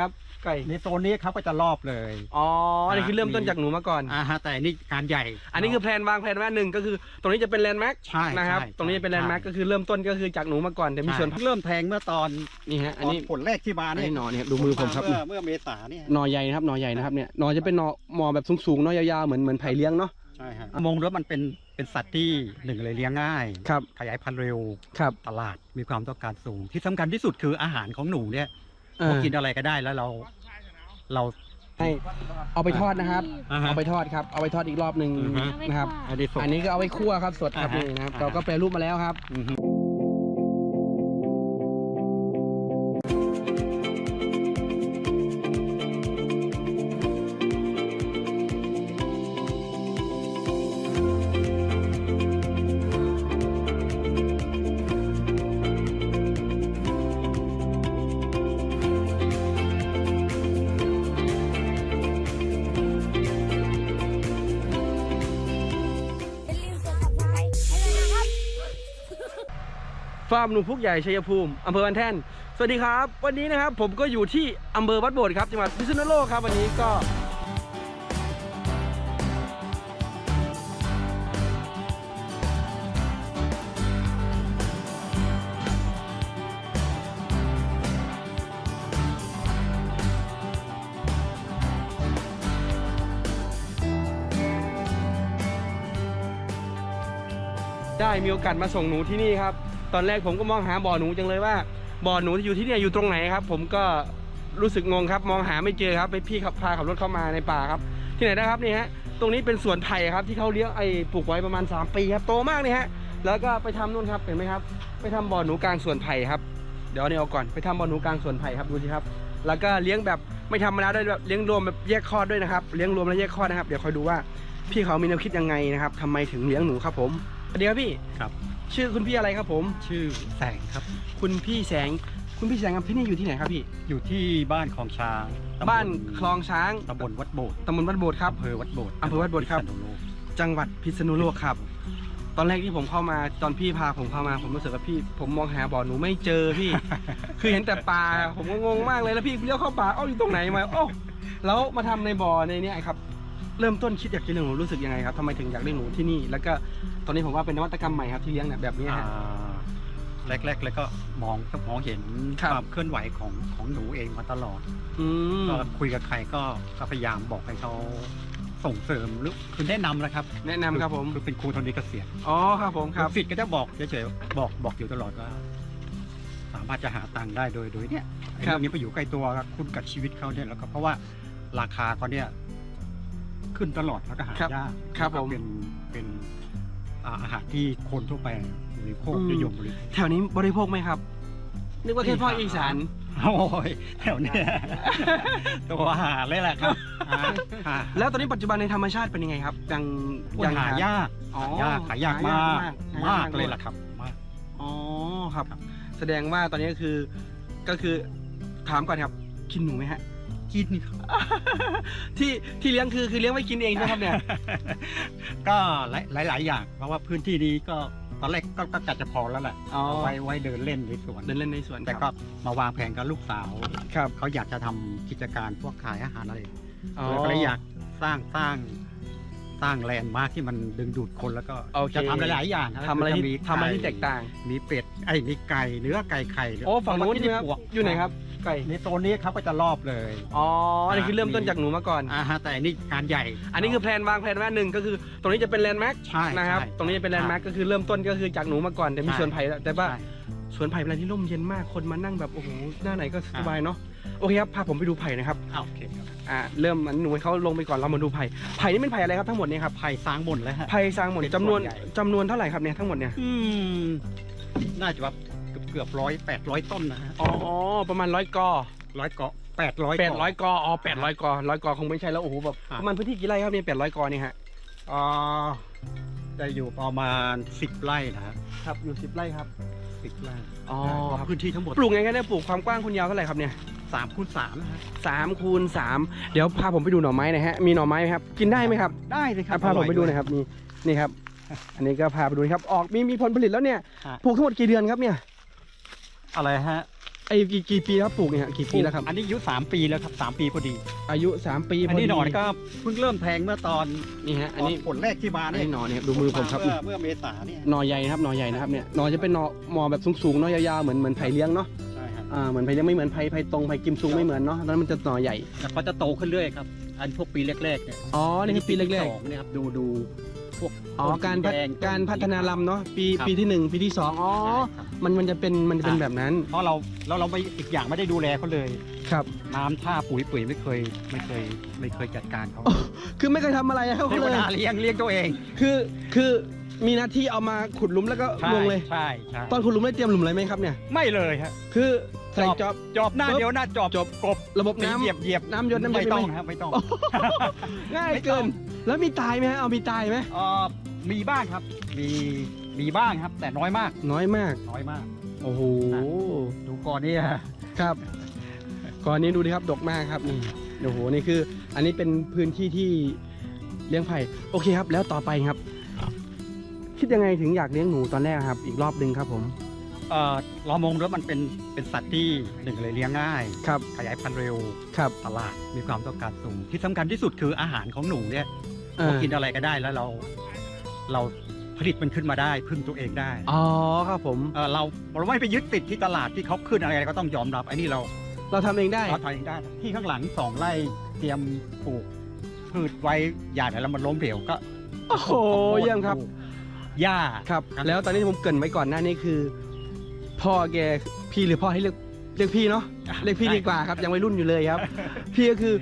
ครับ ไก่ในโซนนี้เขาก็จะรอบเลย อ๋ออันนี้คือเริ่มต้นจากหนูมาก่อนอ่าฮะแต่อันนี่การใหญ่ อันนี้คือแพลนวางแพลนว่าหนึ่งก็คือ ตรงนี้จะเป็นแลนด์มาร์คใช่นะครับ ใช่ตรงนี้จะเป็นแลนด์มาร์คใช่ก็คือเริ่มต้นก็คือจากหนูมาก่อนแต่มีใช่ส่วนเริ่มแทงเมื่อตอนนี่ฮะอันนี้ผลแรกที่มาอันเนี่ยนี้หนอเนี่ยครับดูมือผมครับเมื่อเมื่อเมษาเนี่ยหนอใหญ่นะครับหนอใหญ่นะครับเนี่ยหนอจะเป็นหนอหมอแบบสูงๆหนอยาวๆเหมือนเหมือนไผ่เลี้ยงเนาะใช่ฮะมงแล้วมันเป็นเป็นสัตว์ที่หนึ่งเลยเลี้ยงง่าย ครับขยายพันธุ์เร็ว ครับ ตลาดมีความต้องการสูง ที่สำคัญที่สุดคืออาหารของหนูเนี่ย เอเขาอกินอะไรก็ได้แล้วเรา เรา ให้เอาไปทอดนะครับ อ่าฮะเอาไปทอดครับ เอาไปทอดอีกรอบหนึ่งอือฮึนะครับ อันนี้สดอันนี้ก็เอาไปคั่วครับสดครับอ่าฮะนี่นะครับอ่าฮะเราก็แปรรูปมาแล้วครับ อือฮึ ฟาร์มหนูพุกใหญ่ชัยภูมิอำเภอบันแท่น สวัสดีครับ วันนี้นะครับผมก็อยู่ที่อำเภอวัดโบดครับจังหวัดพิษณุโลกครับวันนี้ก็ได้มีโอกาสมาส่งหนูที่นี่ครับ ตอนแรกผมก็มองหาบ่อหนูจังเลยว่าบ่อหนูที่อยู่ที่เนี่ยอยู่ตรงไหนครับ ผมก็รู้สึกงงครับ มองหาไม่เจอครับไปพี่ขับพาขับรถเข้ามาในป่าครับ ที่ไหนนะครับนี่ฮะตรงนี้เป็นสวนไผ่ครับที่เขาเลี้ยงไอ้ปลูกไว้ประมาณ 3 ปีครับโตมากเลยฮะแล้วก็ไปทำนู่นครับเห็นไหมครับ ไปทำบ่อหนูกลางสวนไผ่ครับเดี๋ยวเนี่ยเอาก่อนไปทำบ่อหนูกลางสวนไผ่ครับดูสิครับ แล้วก็เลี้ยงแบบไม่ธรรมดาด้วยแบบเลี้ยงรวมแบบแยกคลอดด้วยนะครับเลี้ยงรวมและแยกคลอดนะครับเดี๋ยวคอยดูว่าพี่เขามีแนวคิดยังไงนะครับทำไมถึงเลี้ยงหนูครับผมสวัสดีครับพี่ครับ ชื่อคุณพี่อะไรครับผม ชื่อแสงครับ คุณพี่แสง คุณพี่แสงครับที่นี่อยู่ที่ไหนครับพี่ อยู่ที่บ้านคลองช้างตำลบ้านคลองช้างตำบลวัดโบสถ์ตำบลวัดโบดครับ อำเภอวัดโบสถ์อำเภอวัดโบสถ์ครับ พิษณุโลกจังหวัดพิษณุโลกครับ ตอนแรกที่ผมเข้ามาตอนพี่พาผมเข้ามาผมรู้สึกว่าพี่ ผมมองหาบ่อหนูไม่เจอพี่ คือเห็นแต่ปลาผมก็งงมากเลยแล้วพี่เลี้ยวเข้าป่าเอ้าอยู่ตรงไหนมาโอ้าแล้วมาทำในบ่อในเนี้ยครับ เริ่มต้นคิดอยากจะเลี้ยงหนูรู้สึกยังไงครับทำไมถึงอยากเลี้ยงหนูที่นี่ แล้วก็ตอนนี้ผมว่าเป็นนวัตกรรมใหม่ครับที่เลี้ยงเนี่ยแบบนี้อ่าฮะ แรกๆแล้วก็มองก็มองเห็นครับ ความเคลื่อนไหวของของหนูเองมาตลอด อืมก็คุยกับใครก็ก็พยายามบอกให้เขาส่งเสริมหรือคือแนะนำนะครับแนะนำครับผมคือเป็นครูตอนนี้เกษียณอ๋อครับผมครับ สิทธิ์ก็จะบอกเฉยๆบอกบอกอยู่ตลอดว่า สามารถจะหาตังค์ได้โดยโดยเนี่ยไอ้ครับ เรื่องนี้ไปอยู่ใกล้ตัวคุณกับชีวิตเขาเนี่ยแล้วก็เพราะว่าราคาตอนเนี้ย ขึ้นตลอดแล้วก็หายากครับแล้วผก็มเป็นเป็นอ่าอาหารที่คนทั่วไปบริโภคอืมนิยมบริโภค แถวนี้บริโภคไหมครับ นึกว่าแค่ภาคอีสาน โอ้ยแถวเนี้ยตัวหาเลยแหละครับหาหาแล้วตอนนี้ปัจจุบันในธรรมชาติเป็นยังไงครับยังยังหายากอ๋อหายากหายากมากหายากมากหายากเลยล่ะครับมาก อ๋อครับ แสดงว่าตอนนี้ก็คือก็คือถามก่อนครับกินหนูไหมฮะ กินครับที่ที่เลี้ยงคือคือเลี้ยงไว้กินเองใช่ไหมครับเนี่ย ก็หลายหลายๆอย่าง เพราะว่าพื้นที่นี้ก็ตอนแรกก็ก็กะจะพอแล้วแหละอ๋อ เอาไว้ไว้เดินเล่นในสวน เดินเล่นในสวนแต่คก็รับมาวางแผนกับลูกสาว ครับเขาอยากจะทำกิจการพวกขายอาหารอะไรอ๋อเลยก็เลยอยากสร้างสร้างสร้างแลนด์มาร์คที่มันดึงดูดคนแล้วก็โอเค จะทำหลายๆอย่างนทำอะไรคืที่มีทำอะไรที่ก่แตกต่าง มีเป็ดไอ้มีไก่เนื้อไก่ไข่หรืโอ้ฝั่งนู้นที่ใช่ไหมครับ ปวกอยู่ไหนครับ ไก่ในโซนนี้เขาก็จะรอบเลย อ๋อ อันนี้คือเริ่มต้นจากหนูมาก่อน อ่าฮะแต่อันนี้การใหญ่ อันนี้คือแพลนวางแพลนว่าหนึ่งก็คือ ตรงนี้จะเป็นแลนด์มาร์คใช่นะครับ ใช่ตรงนี้จะเป็นแลนด์มาร์คก็คือเริ่มต้นก็คือจากหนูมาก่อนแต่มีใช่ สวนไผ่แล้วแต่ว่า ใช่ สวนไผ่เป็นอะไรที่ร่มเย็นมาก คนมานั่งแบบโอ้โห หน้าไหนก็สบายเนาะ โอเคครับ พาผมไปดูไผ่นะครับ อ่าโอเคครับอ่า เริ่มมันหนูให้เขาลงไปก่อน เรามาดูไผ่ ไผ่นี่เป็นไผ่อะไรครับทั้งหมดเนี่ยครับ ไผ่สร้างบนแล้วฮะ ไผ่สร้างหมดเป็นจำนวนส่วนใหญ่ จำนวนเท่าไหร่ครับเนี่ยทั้งหมดเนี่ย อืม น่าจะว่าเกือบเกือบร้อยแปดร้อยต้นนะฮะอ๋อประมาณร้อยกอร้อยเกาะแปดร้อย แปดร้อยกออ๋อแปดร้อยกอร้อยกอคงไม่ใช่แล้วโอ้โหแบบอ่าประมาณพื้นที่กี่ไร่ครับเนี่ยแปดร้อยกอเนี่ยฮะอ่าจะอยู่ประมาณสิบไร่นะฮะครับอยู่สิบไร่ครับสิบไร่อ๋อครับพื้นที่ทั้งหมดปลูกไงกันเนี่ยปลูกความกว้างคุณยาวเท่าไหร่ครับเนี่ยสามคูณสามนะฮะสามคูณสามเดี๋ยวพาผมไปดูหน่อไม้หนะฮะมีหน่อไม้ไหมครับกินได้ไหมครับ ได้เลยครับอะพาผมไปดูหน่อยครับนี่นี่ครับ อันนี้ก็พาไปดูนะครับออกมีมีผลผลิตแล้วเนี่ยฮะปลูกทั้งหมดกี่เดือนครับเนี่ย อะไรฮะไอ้กี่กี่ปีครับปลูกเนี่ยฮะกี่ปีแล้วครับ อันนี้อายุสามปีแล้วครับสามปีพอดี อายุ3ปีพอันอดีนี้หน่อนี่ก็เพิ่งเริ่มแทงเมื่อตอนนี่ฮะอันนี้ผลแรกที่มาอันเนี่ยนี้หน่อเนี่ยดูมือผมครับเมื่อเมื่อเมษาเนี่ยหน่อใหญ่นะครับหน่อใหญ่นะครับเนี่ยหน่อจะเป็นหน่อหมอแบบสูงๆเนาะยาวๆเหมือนเหมือนไผ่เลี้ยงเนาะใช่ครับอ่าเหมือนไผ่เลี้ยงไม่เหมือนไผ่ไผ่ตรงไผ่กิมซุงไม่เหมือนเนาะตอนนั้นมันจะหน่อใหญ่แต่เขาจะโตขึ้นเรื่อยครับ อันพวกปีแรกๆเนี่ยอ๋อนี่คือปีแรกสองเนี่ยครับดูดู พวกๆอ๋อการพัฒต้นสีแดงการพัฒนาลำเนาะปีครับ ปีที่หนึ่งปีที่สองอ๋อใช่ครับ มันมันจะเป็นมันจะเป็นแบบนั้นเพราะเราเราเราไม่อีกอย่างไม่ได้ดูแลเขาเลย ครับ น้ำท่าปุ๋ยปุ๋ยไม่เคยไม่เคยไม่เคยจัดการเขาคือไม่เคยทำอะไรให้เขาเทเลวยดาเลี้ยงเลี้ยงตัวเองคือคือมีหน้าที่เอามาขุดหลุมแล้วก็ใช่ลงเลยใช่ใช่ตอนขุดหลุมได้เตรียมหลุมอะไรไหมครับเนี่ย ไม่เลยฮะ คือ ใส่จอบ จอบหน้าปึ๊บเดียวหน้าจอบจบกบระบบน้ำเหยียบเหยียบน้ำหยดน้ำหยดไม่ต้องไหมครับไม่ต้อง ง่ายไม่ต้เกิองนแล้วมีตายไหมฮะเอามีตายไหมเอ่อมีบ้างครับ มีมีบ้างครับ แต่น้อยมากน้อยมาก น้อยมาก โอ้โหดูก่อนเนี่ยครับก่อนนี้ดูดิครับดกมากครับนี่โอ้โหนี่คือ อันนี้เป็นพื้นที่ที่เลี้ยงไผ่โอเคครับ แล้วต่อไปครับ คิดยังไงถึงอยากเลี้ยงหนูตอนแรกครับ อีกรอบหนึ่งครับผม เอ่อเรามองแล้วมันเป็นเป็นสัตว์ที่หนึ่งเลยเลี้ยงง่าย ครับขยายพันธุ์เร็วครับตลาดมีความต้องการสูง ที่สำคัญที่สุดคืออาหารของหนูเนี่ยเอ่อเรากินอะไรก็ได้แล้วเรา เราผลิตมันขึ้นมาได้พึ่งตัวเองได้อ๋อครับผม เอ่อเราเราไม่ไปยึดติดที่ตลาดที่เขาขึ้นอะไรก็ต้องยอมรับไอ้นี่เราเราทำเองได้ เราทำเองได้ ที่ข้างหลังสองไร่เตรียมปลูกพืชไว้อย่างไหนแล้วมันล้มเหลวก็โอ้โหเยี่ยมครับหญ้า ครับ ครับ แล้วตอนนี้ผมเกรินไว้ก่อนหน้านี้คือ พ่อแกพี่หรือพ่อให้เรียกเรียกพี่เนาะเรียกพี่ดีกว่าครับยังวัยรุ่นอยู่เลยครับ พี่ก็คือ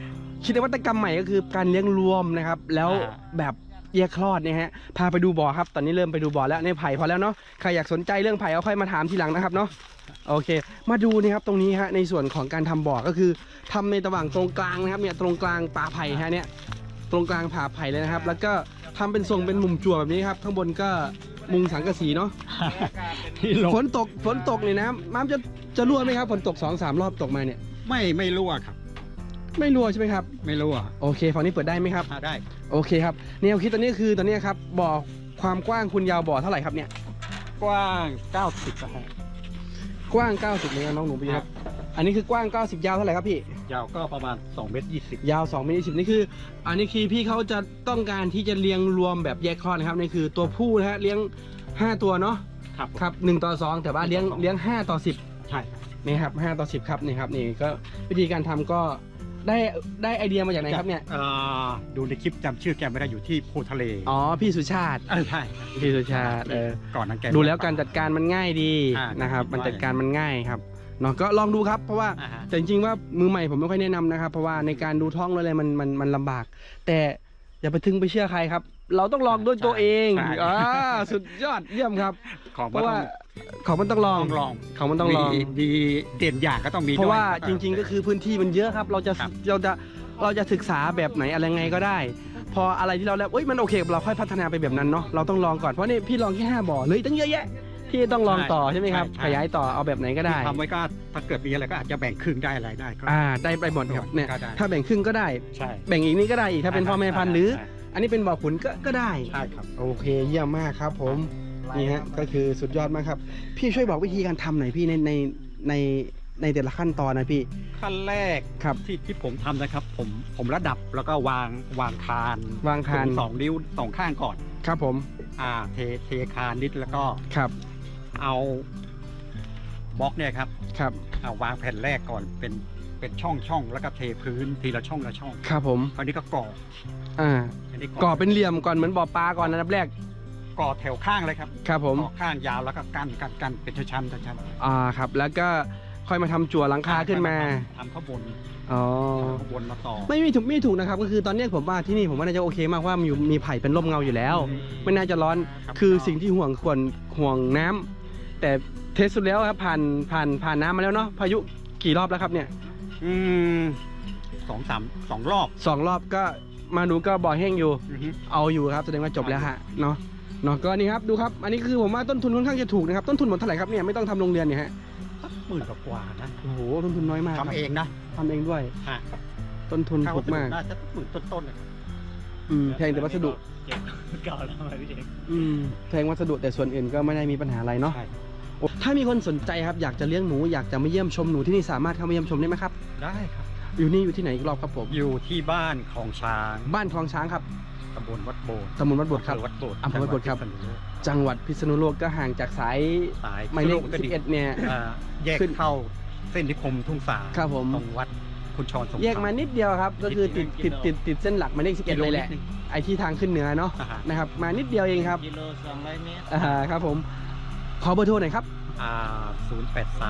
คิดนวัตกรรมใหม่ก็คือการเลี้ยงรวมนะครับ แล้วแบบแยกคลอดเนี่ยฮะพาไปดูบ่อครับ ตอนนี้เริ่มไปดูบ่อแล้วในไผ่พอแล้วเนาะใครอยากสนใจเรื่องไผ่เอาค่อยมาถามทีหลังนะครับเนาะโอเค มาดูนะครับตรงนี้ฮะในส่วนของการทำบ่อก็คือทำในระหว่างตรงกลางนะครับเนี่ยตรงกลางป่าไผ่ฮะเนี่ยตรงกลางป่าไผ่เลยนะครับ แล้วก็ทำเป็นทรงเป็นมุมจั่วแบบนี้ครับข้างบนก็ มุงสังกะสีเนาะที่ลงฝนตกฝนตกนี่นะน้ำจะจะรั่วไหมครับฝนตกสองสามรอบตกมาเนี่ย ไม่ไม่รั่วครับ ไม่รั่วใช่ไหมครับ ไม่รั่วโอเคฝั่งนี้เปิดได้ไหมครับหาได้โอเคครับแนวคิดตอนนี้คือตอนนี้ครับบ่อความกว้างคุณยาวบ่อเท่าไหร่ครับเนี่ย กว้าง 90นะฮะกว้าง 90เลยนะน้องหนูพี่ครับ อันนี้คือกว้าง 90 ยาวเท่าไหร่ครับพี่ ยาวก็ประมาณ2เมตร20 ยาว2เมตร10นี่คือ อันนี้คือพี่เขาจะต้องการที่จะเลี้ยงรวมแบบแยกคลอดนะครับนี่คือตัวผู้นะฮะเลี้ยง 5 ตัวเนาะครับครับ1ต่อ 2 แต่ว่าเลี้ยงเลี้ยง 5 ต่อ 10ใช่นี่ครับ5ต่อ 10 ครับนี่ครับนี่ก็วิธีการทำก็ได้ได้ไอเดียมาจากไหนครับเนี่ยอ่าดูในคลิปจำชื่อแกไม่ได้อยู่ที่โพทะเล อ๋อ พี่สุชาติเออใช่พี่สุชาติเออก่อนนั้นแกดูแล้วการจัดการมันง่ายดีอ่านะครับคิดว่ามันจัดการมันง่ายครับ เนาะก็ลองดูครับเพราะว่าอ่าฮะ แต่จริงๆว่ามือใหม่ผมไม่ค่อยแนะนำนะครับ เพราะว่าในการดูท้องอะไรมันมันมันลำบาก แต่อย่าไปทึงไปเชื่อใครครับ เราต้องลองด้วยตัวเองใช่ อ่าสุดยอดเยี่ยมครับ ของเพราะว่าของมันต้องลองต้องลองของมันต้องลอง มีมีเด่นอย่างก็ต้องมีเพราะว่าด้วยจริง ๆ ก็คือพื้นที่มันเยอะครับ เราจะครับเราจะเราจะศึกษาแบบไหนอะไรไงก็ได้ พออะไรที่เราแล้วเอ้ยมันโอเคกับเราค่อยพัฒนาไปแบบนั้นเนาะเราต้องลองก่อนเพราะนี่พี่ลองแค่ห้าบ่อเลยตั้งเยอะแยะ ที่ต้องลองต่อใช่ไหมครับขยายต่อเอาแบบไหนก็ได้ทำไว้ก็ถ้าเกิดมีอะไรก็อาจจะแบ่งครึ่งได้อะไรได้ก็อ่าได้ไปหมดครับเนี่ยก็ได้ถ้าแบ่งครึ่งก็ได้ ใช่แบ่งอีกนี้ก็ได้อีกถ้าเป็นพ่อแม่พันธุ์หรือใช่อันนี้เป็นบ่อขุนก็ก็ได้ ใช่ครับ โอเคเยี่ยมมากครับ ผมนี่ฮะก็คือสุดยอดมากครับ พี่ช่วยบอกวิธีการทำหน่อยพี่ในในในในแต่ละขั้นตอนนะพี่ขั้นแรกครับ ที่ที่ผมทำนะครับ ผมผมระดับแล้วก็วางวางคานวางคานสูสองนิ้วสองข้างก่อน ครับผมอ่าเทเทคานนิดแล้วก็ครับ เอาบล็อกเนี่ยครับครับ เอาวางแผ่นแรกก่อนเป็นเป็นช่องช่องแล้วก็เทพื้นทีละช่องละช่องครับผม คราวนี้ก็ก่ออ่า อันนี้ก่อเป็นเหลี่ยมก่อนเหมือนบ่อปลาก่อนอันดับแรก ก่อแถวข้างเลยครับ ครับผม ก่อข้างยาวแล้วก็กั้นกั้นกั้นเป็นชั้นๆชั้นๆอ่าครับ แล้วก็ค่อยมาทำจั่วหลังคาขึ้นมาทำข้างบนอ๋อข้างบนมาต่อ ไม่มีถูกไม่ถูกนะครับ ก็คือตอนเนี้ยผมว่าที่นี่ผมว่าน่าจะโอเคมากว่ามันอยู่มีไผ่เป็นร่มเงาอยู่แล้ว ไม่น่าจะร้อนครับคือสิ่งที่ห่วงควรห่วงน้ำ แต่เทสสุดแล้วครับผ่านผ่านผ่านน้ำมาแล้วเนาะพายุกี่รอบแล้วครับเนี่ยอืมสองสามสองรอบสองรอบก็มาดูก็บ่อแห้งอยู่ อือฮึ เอาอยู่ครับแสดงว่าจบแล้วฮะเนาะเนาะก็นี่ครับดูครับอันนี้คือผมว่าต้นทุนค่อนข้างจะถูกนะครับต้นทุนหมดเท่าไหร่ครับเนี่ยไม่ต้องทำโรงเรือนเนี่ยฮะสักหมื่นกว่าๆนะโอ้โหต้นทุนน้อยมากครับทำเองนะทำเองด้วย ฮะต้นทุนค่าถูวักสดุมากน่าจะหมื่นต้นๆเลยอืมแพงแต่วัสดุ เก็บเก่าแล้วมาพี่เอกอืมแพงวัสดุแต่ส่วนอื่นก็ไม่ได้มีปัญหาอะไรเนาะใช่ ถ้ามีคนสนใจครับอยากจะเลี้ยงหนูอยากจะมาเยี่ยมชมหนูที่นี่สามารถเข้ามาเยี่ยมชมได้ไหมครับ ได้ครับ อยู่นี่อยู่ที่ไหนอีกรอบครับผม อยู่ที่บ้านของช้าง บ้านคลองช้างครับตำบลวัดโบสถ์ตำบลวัดบดครับอำเภอวัดโบสถ์อำเภอวัดโบสถ์ครับจังหวัดพิษณุโลกจังหวัดพิษณุโลกก็ห่างจากสายสายหมายเลขก็ดี11เนี่ยอ่าแยกขึ้นเข้าเส้นนิคมทุ่งสาครับผมตรงวัดคุณชรสงครแยกมานิดเดียวครับ ก็คือติดติดติดติดเส้นหลักหมายเลข11เลยแหละกิโนิดนึงไอที่ทางขึ้นเหนือเนาะอ่าฮะนะครับมานิดเดียวเองครับกิโลสองร้อยเมตรอ่าครับผม ขอเบอร์โทรหน่อยครับ อ่าศูนย์แปดส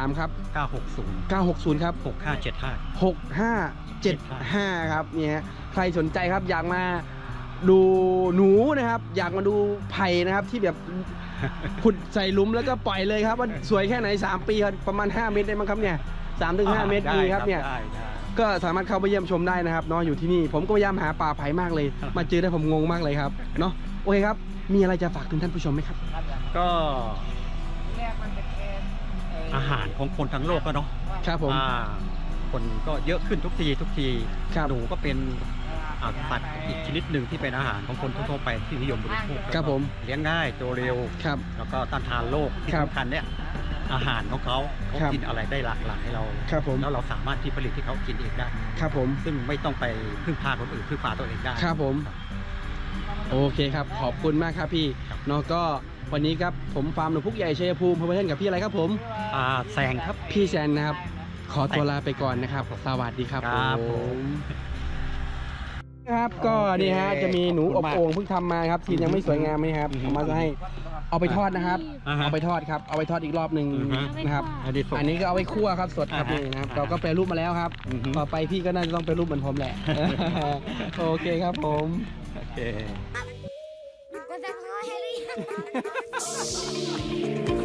าม083 ครับ เก้าหกศูนย์960 ครับ หกห้าเจ็ดห้า 6575 ครับเนี่ยใครสนใจครับอยากมาดูหนูนะครับ อยากมาดูไผ่นะครับที่แบบขุดใส่หลุมแล้วก็ปล่อยเลยครับ ว่าสวยแค่ไหน 3 ปีครับประมาณ 5 เมตรได้มั้งครับเนี่ย3ถึง5เมตรดีครับเนี่ย ได้ได้ ก็สามารถเข้าไปเยี่ยมชมได้นะครับเนาะอยู่ที่นี่ผมก็พยายามหาป่าไผ่มากเลย มาเจอได้ผมงงมากเลยครับเนาะโอเคครับ มีอะไรจะฝากถึงท่านผู้ชมไหมครับ ก็แรกมันจะแค่ไอาหารของคนทั้งโลกก็เนาะครับผม อ่าคนก็เยอะขึ้นทุกทีทุกทีครับ หนูก็เป็นอ่าสัตว์อีกชนิดหนึ่งที่เป็นอาหารของคนทั่วๆไปที่นิยมบริโภคครับผม เลี้ยงง่ายโตเร็ว ครับ แล้วก็ต้านทานโรคที่ครับสำคัญเนี่ยอาหารของเขาเขาครับ กินอะไรได้หลากหลายเรา ครับผม แล้วเราสามารถที่ผลิตที่เขากินเองได้ ครับผม ซึ่งไม่ต้องไปพึ่งพาคนอื่นพึ่งพาตัวเองได้ ครับผม โอเคครับ ขอบคุณมากครับพี่ครับ เนาะก็ วันนี้ครับผมฟาร์มหนูพุกใหญ่ชัยภูมิพบกันกับพี่อะไรครับผมอ่าแซงครับ พี่แซนนะครับ ขอตัวลาไปก่อนนะครับ สวัสดีครับครับผผมมครับก็นี่ฮะจะมีหนูอบโอ่งเพิ่งทำมาครับทียังไม่สวยงามไหมครับเอามาจะให้เอาไปทอดนะครับ อ่าฮะเอาไปทอดครับเอาไปทอดอีกรอบหนึ่งอือฮึนะครับอันนี้สดอันนี้ก็เอาไปคั่วครับสดครับอ่าฮะนี่นะครับอ่าฮะเราก็แปรรูปมาแล้วครับ อือฮึ ต่อไปพี่ก็น่าจะต้องแปรรูปเหมือนผมแหละ โอเคครับผม โอเคกดซับสไครต์ให้หรื Bye.